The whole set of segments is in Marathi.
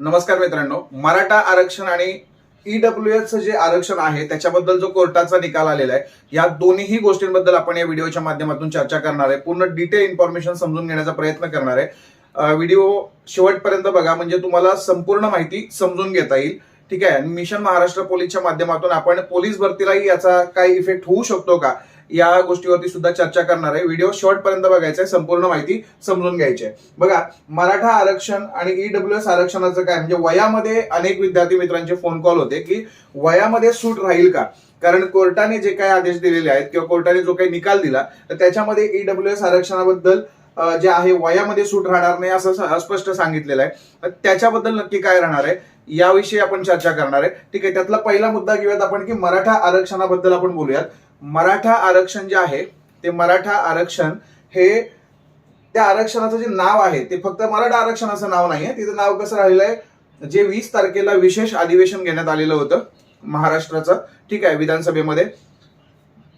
नमस्कार मित्रांनो. मराठा आरक्षण आणि ईडब्ल्यू एच जे आरक्षण आहे त्याच्याबद्दल जो कोर्टाचा निकाल आलेला आहे या दोन्हीही गोष्टींबद्दल आपण या व्हिडिओच्या माध्यमातून चर्चा करणार आहे. पूर्ण डिटेल इन्फॉर्मेशन समजून घेण्याचा प्रयत्न करणार आहे. व्हिडिओ शेवटपर्यंत बघा म्हणजे तुम्हाला संपूर्ण माहिती समजून घेता येईल. ठीक आहे? मिशन महाराष्ट्र पोलीसच्या माध्यमातून आपण पोलीस भरतीलाही याचा काही इफेक्ट होऊ शकतो का? या गोष्टीवरती सुद्धा चर्चा करणार आहे. व्हिडिओ शेवटपर्यंत बघायचा आहे. संपूर्ण माहिती समजून घ्यायची आहे. बघा मराठा आरक्षण आणि ईडब्ल्यू एस आरक्षणाचं काय? म्हणजे वयामध्ये अनेक विद्यार्थी मित्रांचे फोन कॉल होते की वयामध्ये सूट राहील का? कारण कोर्टाने जे काही आदेश दिलेले आहेत किंवा कोर्टाने जो काही निकाल दिला तर त्याच्यामध्ये ईडब्ल्यू एस आरक्षणाबद्दल जे आहे वयामध्ये सूट राहणार नाही असं स्पष्ट सांगितलेलं आहे. त्याच्याबद्दल नक्की काय राहणार आहे? याविषयी आपण चर्चा करणार आहे. ठीक आहे त्यातला पहिला मुद्दा घेऊयात आपण की मराठा आरक्षणाबद्दल आपण बोलूयात. मराठा आरक्षण जे आहे ते मराठा आरक्षण हे त्या आरक्षणाचं जे नाव आहे ते फक्त मराठा आरक्षणाचं नाव नाही आहे तिथं नाव कसं राहिलं आहे जे वीस तारखेला विशेष अधिवेशन घेण्यात आलेलं होतं महाराष्ट्राचं. ठीक आहे विधानसभेमध्ये.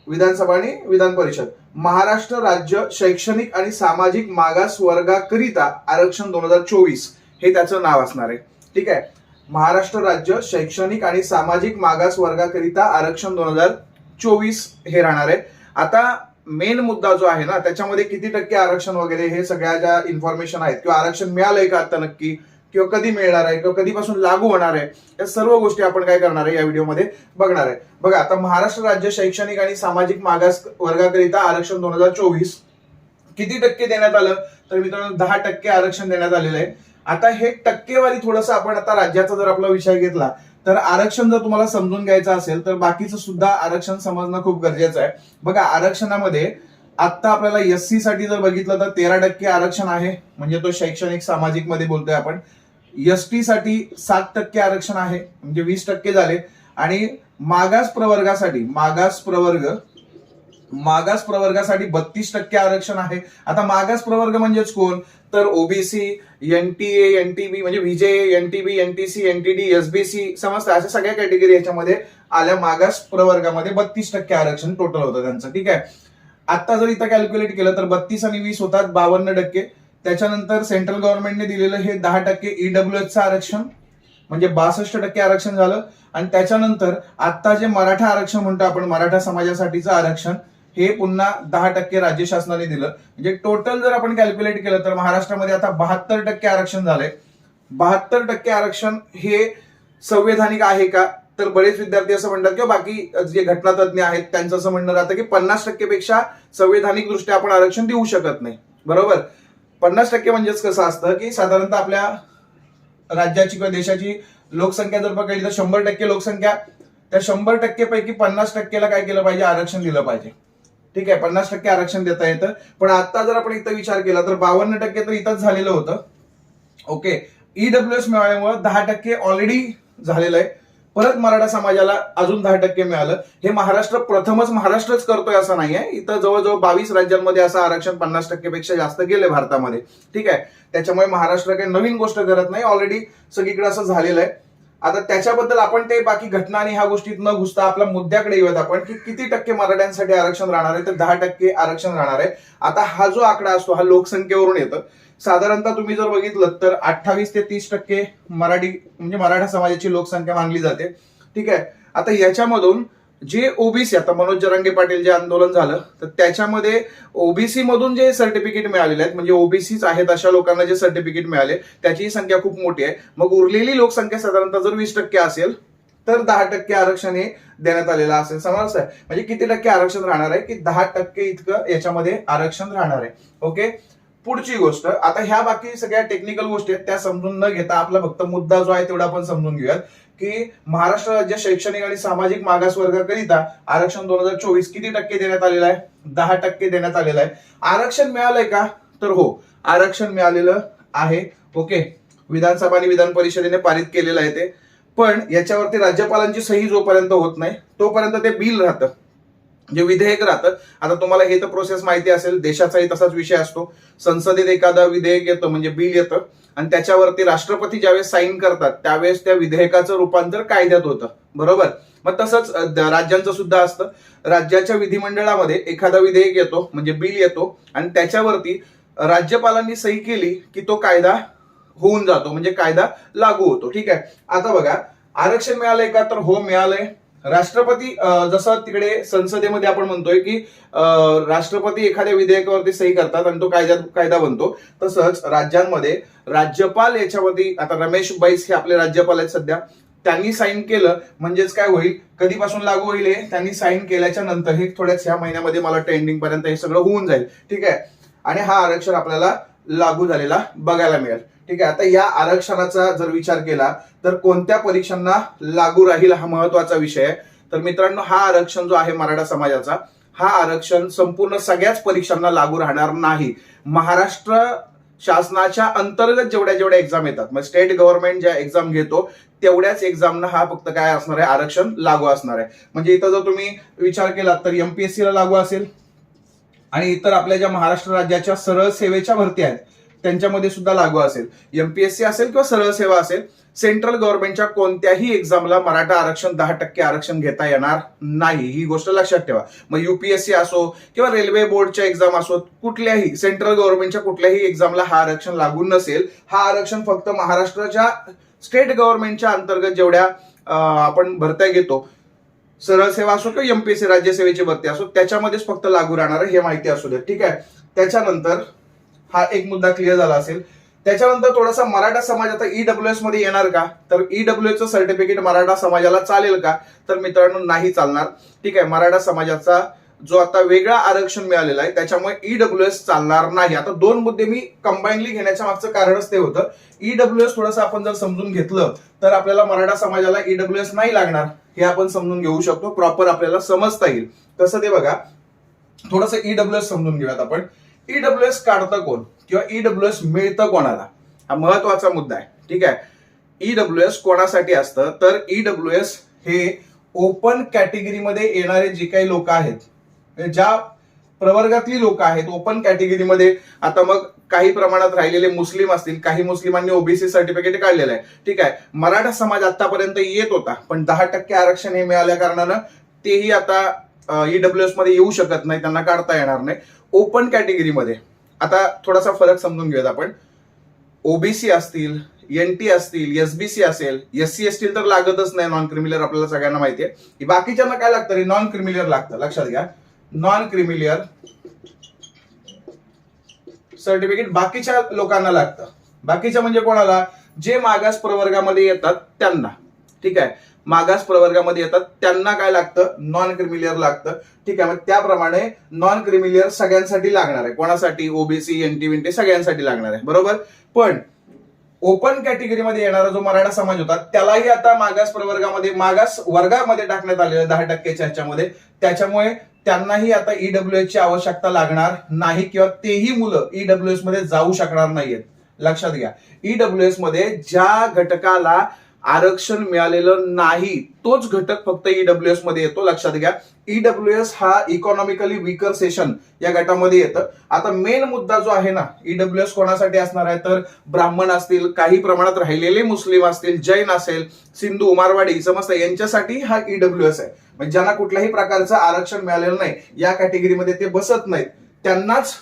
विधानसभा आणि विधान परिषद. महाराष्ट्र राज्य शैक्षणिक आणि सामाजिक मागास वर्गाकरिता आरक्षण दोन हजार चोवीस हे त्याचं नाव असणार आहे. ठीक आहे? महाराष्ट्र राज्य शैक्षणिक आणि सामाजिक मागास वर्गाकरिता आरक्षण दोन हजार चोवीस हे राहणार आहे. आता मेन मुद्दा जो आहे ना त्याच्यामध्ये किती टक्के आरक्षण वगैरे हे सगळ्या ज्या इन्फॉर्मेशन आहेत किंवा आरक्षण मिळालंय का आता नक्की किंवा कधी मिळणार आहे किंवा कधीपासून लागू होणार आहे या सर्व गोष्टी आपण काय करणार आहे या व्हिडिओमध्ये बघणार आहे. बघा आता महाराष्ट्र राज्य शैक्षणिक आणि सामाजिक मागास वर्गाकरिता आरक्षण दोन हजार चोवीस किती टक्के देण्यात आलं? तर मित्रांनो दहा टक्के आरक्षण देण्यात आलेलं आहे. आता हे टक्केवारी थोडंसं आपण आता राज्याचा जर आपला विषय घेतला तर आरक्षण जर तुम्हाला समजून घ्यायचं असेल तर बाकीचं सुद्धा आरक्षण समजणं खूप गरजेचं आहे. बघा आरक्षणामध्ये आता आपल्याला एस सी साठी जर बघितलं तर तेरा टक्के आरक्षण आहे. म्हणजे तो शैक्षणिक सामाजिकमध्ये बोलतोय आपण. एस टी साठी सात टक्के आरक्षण आहे. म्हणजे वीस टक्के झाले. आणि मागास प्रवर्गासाठी मागास प्रवर्ग मागास प्रवर्गासाठी बत्तीस टक्के आरक्षण आहे. आता मागास प्रवर्ग म्हणजेच कोण? तर ओबीसी एनटीए एनटीबी म्हणजे VJ NTB NTC NTD SBC समजतं अशा सगळ्या कॅटेगरी याच्यामध्ये आल्या मागास प्रवर्गामध्ये बत्तीस टक्के आरक्षण टोटल होतं त्यांचं. ठीक आहे? आता जर इथं कॅल्क्युलेट केलं तर बत्तीस आणि वीस होतात बावन्न टक्के. त्याच्यानंतर सेंट्रल गव्हर्नमेंटने दिलेलं हे दहा टक्के ईडब्ल्यू एचचं आरक्षण म्हणजे बासष्ट टक्के आरक्षण झालं. आणि त्याच्यानंतर आता जे मराठा आरक्षण म्हणतो आपण मराठा समाजासाठीचं आरक्षण हे पुन्हा दहा टक्के राज्य शासनाने दिलं. म्हणजे टोटल जर आपण कॅल्क्युलेट केलं तर महाराष्ट्रामध्ये आता बहात्तर टक्के आरक्षण झालंय. बहात्तर टक्के आरक्षण हे संवैधानिक आहे का? तर बरेच विद्यार्थी असं म्हणतात किंवा बाकी जे घटनातज्ञ आहेत त्यांचं असं म्हणणं राहतं की पन्नास टक्केपेक्षा संवैधानिक दृष्ट्या आपण आरक्षण देऊ शकत नाही. बरोबर? पन्नास टक्के म्हणजेच कसं असतं की साधारणतः आपल्या राज्याची किंवा देशाची लोकसंख्या जर बघितली तर शंभर टक्के लोकसंख्या. त्या शंभर टक्के पैकी पन्नास टक्केला काय केलं पाहिजे? आरक्षण दिलं पाहिजे. ठीक आहे पन्नास टक्के आरक्षण देता येतं. पण आता जर आपण इथं विचार केला तर बावन्न टक्के तर इथंच झालेलं होतं. ओके ईडब्ल्यू एस मिळाल्यामुळे दहा टक्के ऑलरेडी झालेलं आहे. परत मराठा समाजाला अजून दहा टक्के मिळालं. हे महाराष्ट्र प्रथमच महाराष्ट्रच करतोय असं नाहीये. इथं जवळजवळ बावीस राज्यांमध्ये असं आरक्षण पन्नास टक्केपेक्षा जास्त गेले भारतामध्ये. ठीक आहे त्याच्यामुळे महाराष्ट्र काही नवीन गोष्ट करत नाही. ऑलरेडी सगळीकडे असं झालेलं आहे. आता त्याच्याबद्दल आपण ते बाकी घटना आणि ह्या गोष्टीत न घुसता आपल्या मुद्द्याकडे येऊयात आपण की किती टक्के मराठ्यांसाठी आरक्षण राहणार आहे तर दहा टक्के आरक्षण राहणार आहे. आता हा जो आकडा असतो हा लोकसंख्येवरून येतं. साधारणतः तुम्ही जर बघितलं तर अठ्ठावीस ते तीस टक्के मराठी म्हणजे मराठा समाजाची लोकसंख्या मानली जाते. ठीक आहे? आता याच्यामधून जे ओबीसी आता मनोज जरांगे पाटील जे आंदोलन झालं तर त्याच्यामध्ये ओबीसी मधून जे सर्टिफिकेट मिळालेले आहेत म्हणजे ओबीसीच आहेत अशा लोकांना जे सर्टिफिकेट मिळाले त्याची संख्या खूप मोठी आहे. मग उरलेली लोकसंख्या साधारणतः जर वीस टक्के असेल तर दहा टक्के आरक्षण हे देण्यात आलेलं असेल. समज आहे म्हणजे किती टक्के आरक्षण राहणार आहे की दहा टक्के इतकं याच्यामध्ये आरक्षण राहणार आहे. ओके? पुढची गोष्ट आता ह्या बाकी सगळ्या टेक्निकल गोष्टी आहेत त्या समजून न घेता आपला फक्त मुद्दा जो आहे तेवढा आपण समजून घेऊयात. की महाराष्ट्र राज्य शैक्षणिक आणि सामाजिक मागासवर्गाकरिता आरक्षण दोन हजार चोवीस किती टक्के देण्यात आलेलं आहे? दहा टक्के देण्यात आलेलं आहे. आरक्षण मिळालंय का? तर हो आरक्षण मिळालेलं आहे. ओके. विधानसभा आणि विधान परिषदेने पारित केलेलं आहे ते. पण याच्यावरती राज्यपालांची सही जोपर्यंत होत नाही तोपर्यंत ते बिल राहतं. जे विधेयक राहतं आता तुम्हाला हे तर प्रोसेस माहिती असेल देशाचाही तसाच विषय असतो. संसदेत एखादा विधेयक येतं म्हणजे बिल येतं आणि त्याच्यावरती राष्ट्रपती ज्यावेळेस साईन करतात त्यावेळेस त्या विधेयकाचं रूपांतर कायद्यात होतं. बरोबर? मग तसंच द- राज्यांचं सुद्धा असतं. राज्याच्या विधिमंडळामध्ये एखादा विधेयक येतो म्हणजे बिल येतो आणि त्याच्यावरती राज्यपालांनी सही केली की तो कायदा होऊन जातो म्हणजे कायदा लागू होतो. ठीक आहे? आता बघा आरक्षण मिळालंय का? तर हो मिळालंय. राष्ट्रपती जसं तिकडे संसदेमध्ये आपण म्हणतोय की राष्ट्रपती एखाद्या विधेयकावरती सही करतात आणि तो कायदा कायदा बनतो तसंच राज्यांमध्ये राज्यपाल याच्यावरती आता रमेश बैस हे आपले राज्यपाल आहेत सध्या त्यांनी साईन केलं म्हणजेच काय होईल कधीपासून लागू होईल हे त्यांनी साईन केल्याच्यानंतर हे थोड्याच ह्या महिन्यामध्ये मला ट्रेंडिंग पर्यंत हे सगळं होऊन जाईल ठीक आहे? आणि हा आरक्षण आपल्याला लागू झालेला बघायला मिळेल. ठीक आहे आता या आरक्षणाचा जर विचार केला तर कोणत्या परीक्षांना लागू राहील हा महत्त्वाचा विषय आहे. तर मित्रांनो हा आरक्षण जो आहे मराठा समाजाचा हा आरक्षण संपूर्ण सगळ्याच परीक्षांना लागू राहणार नाही. महाराष्ट्र शासनाच्या अंतर्गत जेवढ्या जेवढ्या एक्झाम येतात मग स्टेट गव्हर्नमेंट ज्या एक्झाम घेतो तेवढ्याच एक्झामना हा फक्त काय असणार आहे आरक्षण लागू असणार आहे. म्हणजे इथं जर तुम्ही विचार केला तर एमपीएससीला लागू असेल आणि इतर आपल्या ज्या महाराष्ट्र राज्याच्या सरळ सेवेच्या भरती आहेत त्यांच्यामध्ये सुद्धा लागू असेल. एमपीएससी असेल किंवा सरळ सेवा असेल सेंट्रल गव्हर्नमेंटच्या कोणत्याही एक्झामला मराठा आरक्षण दहा टक्के आरक्षण घेता येणार नाही. ही गोष्ट लक्षात ठेवा. मग युपीएससी असो किंवा रेल्वे बोर्डच्या एक्झाम असो कुठल्याही सेंट्रल गव्हर्नमेंटच्या कुठल्याही एक्झामला हा आरक्षण लागू नसेल. हा आरक्षण फक्त महाराष्ट्राच्या स्टेट गव्हर्नमेंटच्या अंतर्गत जेवढ्या आपण भरत्या घेतो सरळ सेवा असो किंवा एमपीएससी राज्यसेवेची भरती असो त्याच्यामध्येच फक्त लागू राहणार हे माहिती असू दे ठीक आहे? त्याच्यानंतर हा एक मुद्दा क्लिअर झाला असेल. त्याच्यानंतर थोडासा मराठा समाज आता ईडब्ल्यू एसमध्ये येणार का? तर ईडब्ल्यू एसचं सर्टिफिकेट मराठा समाजाला चालेल का? तर मित्रांनो नाही चालणार. ठीक आहे? मराठा समाजाचा जो आता वेगळा आरक्षण मिळालेला आहे त्याच्यामुळे ईडब्ल्यू एस चालणार नाही. आता दोन मुद्दे मी कंबाईनली घेण्याच्या मागचं कारणच ते होतं. ईडब्ल्यू एस थोडंसं आपण जर समजून घेतलं तर आपल्याला मराठा समाजाला ईडब्ल्यू एस नाही लागणार हे आपण समजून घेऊ शकतो. प्रॉपर आपल्याला समजता येईल. कसं ते बघा. थोडंसं ईडब्ल्यू एस समजून घेऊयात आपण. ईडब्ल्यू एस काढतं कोण? किंवा ईडब्ल्यू एस मिळतं कोणाला? हा महत्त्वाचा मुद्दा आहे. ठीक आहे? ईडब्ल्यू एस कोणासाठी असतं? तर ईडब्ल्यू एस हे ओपन कॅटेगरीमध्ये येणारे जे काही लोक आहेत ज्या प्रवर्गातली लोक आहेत ओपन कॅटेगरीमध्ये आता मग काही प्रमाणात राहिलेले मुस्लिम असतील काही मुस्लिमांनी ओबीसी सर्टिफिकेट काढलेलं आहे. ठीक आहे. मराठा समाज आतापर्यंत येत होता पण दहा टक्के आरक्षण हे मिळाल्या कारणानं तेही आता ईडब्ल्यू एसमध्ये येऊ शकत नाही त्यांना काढता येणार नाही. ओपन कॅटेगरीमध्ये आता थोडासा फरक समजून घेऊयात आपण. ओबीसी असतील एन टी असतील एसबीसी असेल एस सी असतील तर लागतच नाही नॉन क्रिमिलर आपल्याला सगळ्यांना माहिती आहे. बाकीच्यांना काय लागतं नॉन क्रिमिलर लागतं लक्षात घ्या. नॉन क्रिमिलियर सर्टिफिकेट बाकीच्या लोकांना लागतं. बाकीच्या म्हणजे कोणाला? जे मागास प्रवर्गामध्ये येतात त्यांना. ठीक आहे? मागास प्रवर्गामध्ये येतात त्यांना काय लागतं? नॉन क्रिमिलियर लागतं. ठीक आहे? मग त्याप्रमाणे नॉन क्रिमिलियर सगळ्यांसाठी लागणार आहे. कोणासाठी? ओबीसी एनटी विनटी सगळ्यांसाठी लागणार आहे. बरोबर? पण ओपन कॅटेगरीमध्ये येणारा जो मराठा समाज होता त्यालाही आता मागास प्रवर्गामध्ये मागास वर्गामध्ये टाकण्यात आलेलं आहे दहा टक्क्याच्या ह्याच्यामध्ये. त्याच्यामुळे त्यांनाही आता ईडब्ल्यू ची आवश्यकता लागणार नाही किंवा तेही मुलं ईडब्ल्यू एसमध्ये जाऊ शकणार नाहीयेत. लक्षात घ्या. ईडब्ल्यू एसमध्ये ज्या घटकाला आरक्षण मिळालेलं नाही. तोच घटक फक्त ईडब्ल्यू एसमध्ये येतो लक्षात घ्या. ईडब्ल्यू एस हा इकॉनॉमिकली वीकर सेशन या गटामध्ये येतं. आता मेन मुद्दा जो आहे ना ईडब्ल्यू एस कोणासाठी असणार आहे? तर ब्राह्मण असतील काही प्रमाणात राहिलेले मुस्लिम असतील जैन असेल सिंधू मारवाडी समजतं यांच्यासाठी हा ईडब्ल्यू एस आहे. म्हणजे ज्यांना कुठल्याही प्रकारचं आरक्षण मिळालेलं नाही या कॅटेगरीमध्ये ते बसत नाहीत. त्यांनाच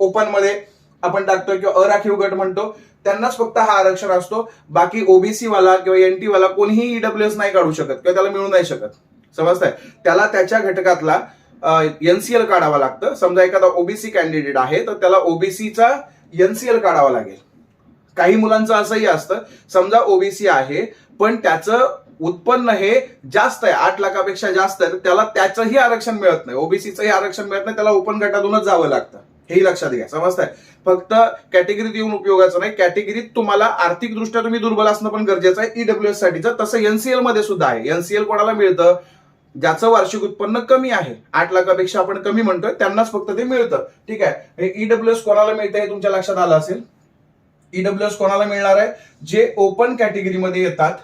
ओपनमध्ये आपण टाकतोय किंवा अराखीव गट म्हणतो. त्यांनाच फक्त हा आरक्षण असतो. बाकी ओबीसी वाला किंवा एनटी वाला कोणीही ईडब्ल्यू एस नाही काढू शकत किंवा त्याला मिळू नाही शकत. समजताय? त्याला त्याच्या घटकातला एनसीएल काढावा लागतं. समजा एखादा ओबीसी कॅन्डिडेट आहे तर त्याला ओबीसीचा एनसीएल काढावा लागेल. काही मुलांचं असंही असतं. समजा ओबीसी आहे पण त्याचं उत्पन्न हे जास्त आहे आठ लाखापेक्षा जास्त आहे तर त्याला त्याचंही आरक्षण मिळत नाही. ओबीसीचंही आरक्षण मिळत नाही त्याला ओपन गटातूनच जावं लागतं. हेही लक्षात घ्या. समजताय? फक्त कॅटेगरीत येऊन उपयोगाचं नाही. कॅटेगरीत तुम्हाला आर्थिकदृष्ट्या तुम्ही दुर्बल असणं पण गरजेचं आहे. ईडब्ल्यू एस साठीचं. तसं एनसीएलमध्ये सुद्धा आहे. एनसीएल कोणाला मिळतं? ज्याचं वार्षिक उत्पन्न कमी आहे. आठ लाखापेक्षा आपण कमी म्हणतोय. त्यांनाच फक्त ते मिळतं. ठीक आहे? ईडब्ल्यू एस कोणाला मिळतं हे तुमच्या लक्षात आलं असेल? ईडब्ल्यू एस कोणाला मिळणार आहे? जे ओपन कॅटेगरीमध्ये येतात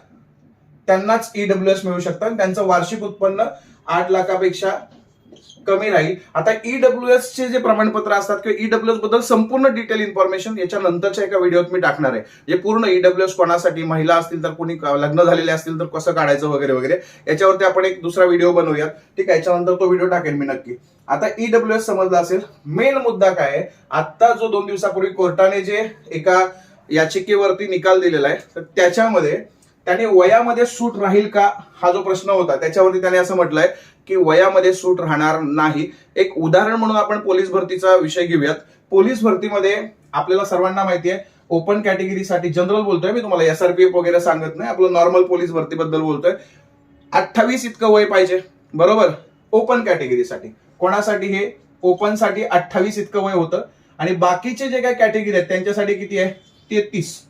त्यांनाच ईडब्ल्यू एस मिळू शकतात त्यांचं वार्षिक उत्पन्न आठ लाखापेक्षा कमी राहील. आता ईडब्ल्यू एस चे जे प्रमाणपत्र असतात किंवा ईडब्ल्यू एसबद्दल संपूर्ण डिटेल इन्फॉर्मेशन याच्या नंतरच्या एका व्हिडिओत मी टाकणार आहे. जे पूर्ण ईडब्ल्यू एस कोणासाठी? महिला असतील तर कोणी लग्न झालेले असतील तर कसं काढायचं वगैरे वगैरे. याच्यावरती आपण एक दुसरा व्हिडिओ बनवूयात. ठीक आहे याच्यानंतर तो व्हिडिओ टाकेन मी नक्की. आता ईडब्ल्यू एस समजला असेल मेन मुद्दा काय आहे? आता जो दोन दिवसापूर्वी कोर्टाने जे एका याचिकेवरती निकाल दिलेला आहे तर त्याच्यामध्ये त्याने वयामध्ये सूट राहील का? हा जो प्रश्न होता त्याच्यावरती त्याने असं म्हटलंय की वयामध्ये सूट राहणार नाही. एक उदाहरण म्हणून आपण पोलीस भरतीचा विषय घेऊयात. पोलीस भरतीमध्ये आपल्याला सर्वांना माहिती आहे ओपन कॅटेगरीसाठी जनरल बोलतोय. मी तुम्हाला एसआरपीएफ वगैरे सांगत नाही आपलं नॉर्मल पोलीस भरतीबद्दल बोलतोय. अठ्ठावीस इतकं वय पाहिजे बरोबर? ओपन कॅटेगरीसाठी कोणासाठी हे? ओपनसाठी अठ्ठावीस इतकं वय होतं. आणि बाकीचे जे काही कॅटेगरी आहेत त्यांच्यासाठी किती आहे? तेहतीस.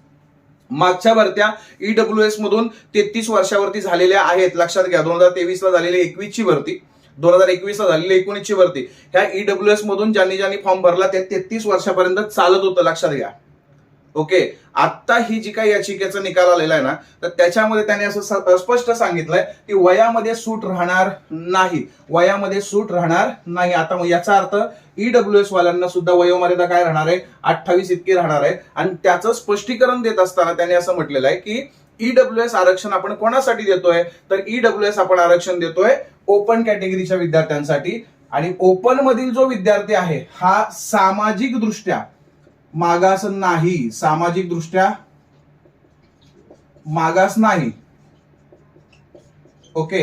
मागच्या भरत्या ईडब्ल्यू एस मधून तेहतीस वर्षावरती झालेल्या आहेत. लक्षात घ्या दोन हजार तेवीस ला झालेली एकवीसची भरती दोन हजार एकवीसला झालेली एकोणीसची भरती. ह्या ईडब्ल्यू एस मधून ज्यांनी ज्यांनी फॉर्म भरला ते तेहतीस वर्षापर्यंत चालत होतं लक्षात घ्या. ओके? आता ही जी काही याचिकेचा निकाल आलेला आहे ना तर त्याच्यामध्ये त्याने असं स्पष्ट सांगितलंय की वयामध्ये सूट राहणार नाही. वयामध्ये सूट राहणार नाही. आता मग याचा अर्थ ईडब्ल्यू एस वाल्यांना सुद्धा वयोमर्यादा काय राहणार आहे? अठ्ठावीस इतकी राहणार आहे. आणि त्याचं स्पष्टीकरण देत असताना त्याने असं म्हटलेलं आहे की ईडब्ल्यू एस आरक्षण आपण कोणासाठी देतोय? तर ईडब्ल्यू एस आपण आरक्षण देतोय ओपन कॅटेगरीच्या विद्यार्थ्यांसाठी. आणि ओपन मधील जो विद्यार्थी आहे हा सामाजिक दृष्ट्या मागास नाही सामाजिक दृष्ट्या मागास नाही. ओके.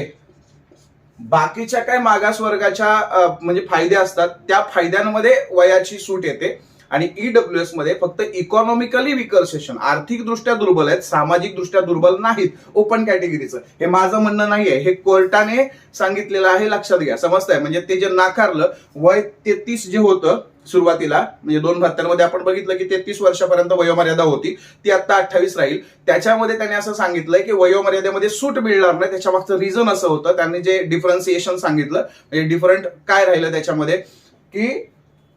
बाकीच्या काय मागास वर्गाच्या म्हणजे फायदे असतात त्या फायद्यांमध्ये वयाची सूट येते. आणि ईडब्ल्यू एसमध्ये फक्त इकॉनॉमिकली विकर सेशन आर्थिक दृष्ट्या दुर्बल आहेत सामाजिक दृष्ट्या दुर्बल नाहीत ओपन कॅटेगरीचं हे माझं म्हणणं नाहीये. हे कोर्टाने सांगितलेलं आहे लक्षात घ्या. समजतंय? म्हणजे ते जे नाकारलं वय तेहतीस जे होतं सुरुवातीला म्हणजे दोन बहात्तरमध्ये आपण बघितलं की तेहतीस वर्षापर्यंत वयोमर्यादा होती ती आता अठ्ठावीस राहील. त्याच्यामध्ये त्याने असं सांगितलं की वयोमर्यादेमध्ये सूट मिळणार नाही. त्याच्या मागचं रिझन असं होतं. त्यांनी जे डिफरन्सिएशन सांगितलं म्हणजे डिफरंट काय राहिलं त्याच्यामध्ये की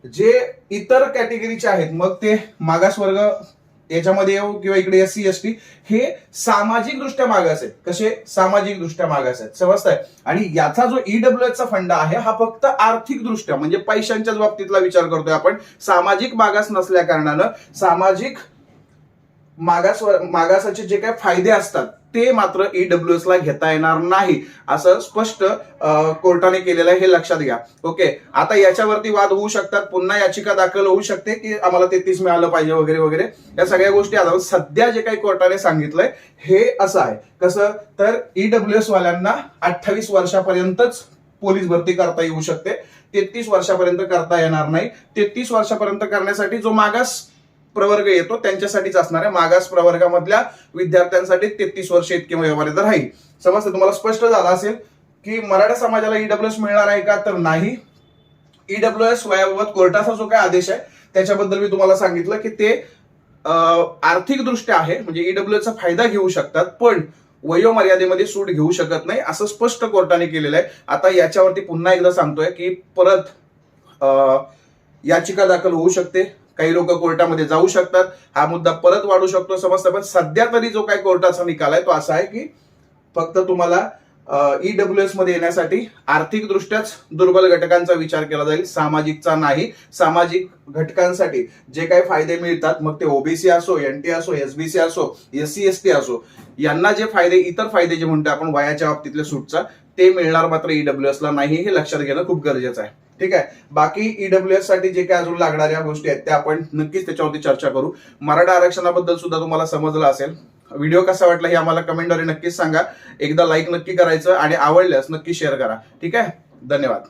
जे इतर कॅटेगरीचे आहेत मग ते मागासवर्ग याच्यामध्ये येऊ किंवा इकडे एस सी एस टी हे सामाजिक दृष्ट्या मागास आहेत. कसे? सामाजिक दृष्ट्या मागास आहेत. समजताय? आणि याचा जो ईडब्ल्यू चा फंड आहे हा फक्त आर्थिक दृष्ट्या म्हणजे पैशांच्याच बाबतीतला विचार करतोय आपण. सामाजिक मागास नसल्या कारणानं सामाजिक मागास मागासाचे जे काही फायदे असतात ते मात्र ईडब्ल्यू एस ला घेता येणार नाही असं स्पष्ट कोर्टाने केलेलं आहे हे लक्षात घ्या. ओके आता याच्यावरती वाद होऊ शकतात. पुन्हा याचिका दाखल होऊ शकते की आम्हाला तेहतीस मिळालं पाहिजे वगैरे वगैरे. या सगळ्या गोष्टी आता सध्या जे काही कोर्टाने सांगितलंय हे असं आहे. कसं? तर ईडब्ल्यू एस वाल्यांना अठ्ठावीस वर्षापर्यंतच पोलीस भरती करता येऊ शकते. तेहतीस वर्षापर्यंत करता येणार नाही. तेहतीस वर्षापर्यंत करण्यासाठी जो मागास प्रवर्ग येतो त्यांच्यासाठीच असणार आहे मागास प्रवर्गामधल्या विद्यार्थ्यांसाठी तेहतीस वर्ष इतके वयोमर्यादा राहील. समजतं तुम्हाला स्पष्ट झालं असेल की मराठा समाजाला ईडब्ल्यू एस मिळणार आहे का? तर नाही. ईडब्ल्यू एस वयाबाबत कोर्टाचा जो काय आदेश आहे त्याच्याबद्दल मी तुम्हाला सांगितलं की ते आर्थिकदृष्ट्या आहे म्हणजे ईडब्ल्यू चा फायदा घेऊ शकतात पण वयोमर्यादेमध्ये सूट घेऊ शकत नाही असं स्पष्ट कोर्टाने केलेलं आहे. आता याच्यावरती पुन्हा एकदा सांगतोय की परत याचिका दाखल होऊ शकते. काही लोक कोर्टामध्ये जाऊ शकतात. हा मुद्दा परत वाढू शकतो समजतं पण सध्या तरी जो काही कोर्टाचा निकाल आहे तो असा आहे की फक्त तुम्हाला ईडब्ल्यू एसमध्ये येण्यासाठी आर्थिकदृष्ट्याच दुर्बल घटकांचा विचार केला जाईल. सामाजिकचा नाही. सामाजिक घटकांसाठी जे काही फायदे मिळतात मग ते ओबीसी असो एनटी असो एसबीसी असो एस सी एस टी असो यांना जे फायदे इतर फायदे जे म्हणतो आपण वयाच्या बाबतीतले सूटचा ते मिळणार मात्र ईडब्ल्यू एस नाही हे लक्षात घेणं खूप गरजेचं आहे. ठीक आहे? बाकी ईडब्ल्यू एससाठी जे काही अजून लागणाऱ्या गोष्टी आहेत त्या आपण नक्कीच त्याच्यावरती चर्चा करू. मराठा आरक्षणाबद्दल सुद्धा तुम्हाला समजलं असेल. व्हिडिओ कसा वाटला हे आम्हाला कमेंटद्वारे नक्कीच सांगा. एकदा लाईक नक्की करायचं आणि आवडल्यास नक्की शेअर करा. ठीक आहे? धन्यवाद.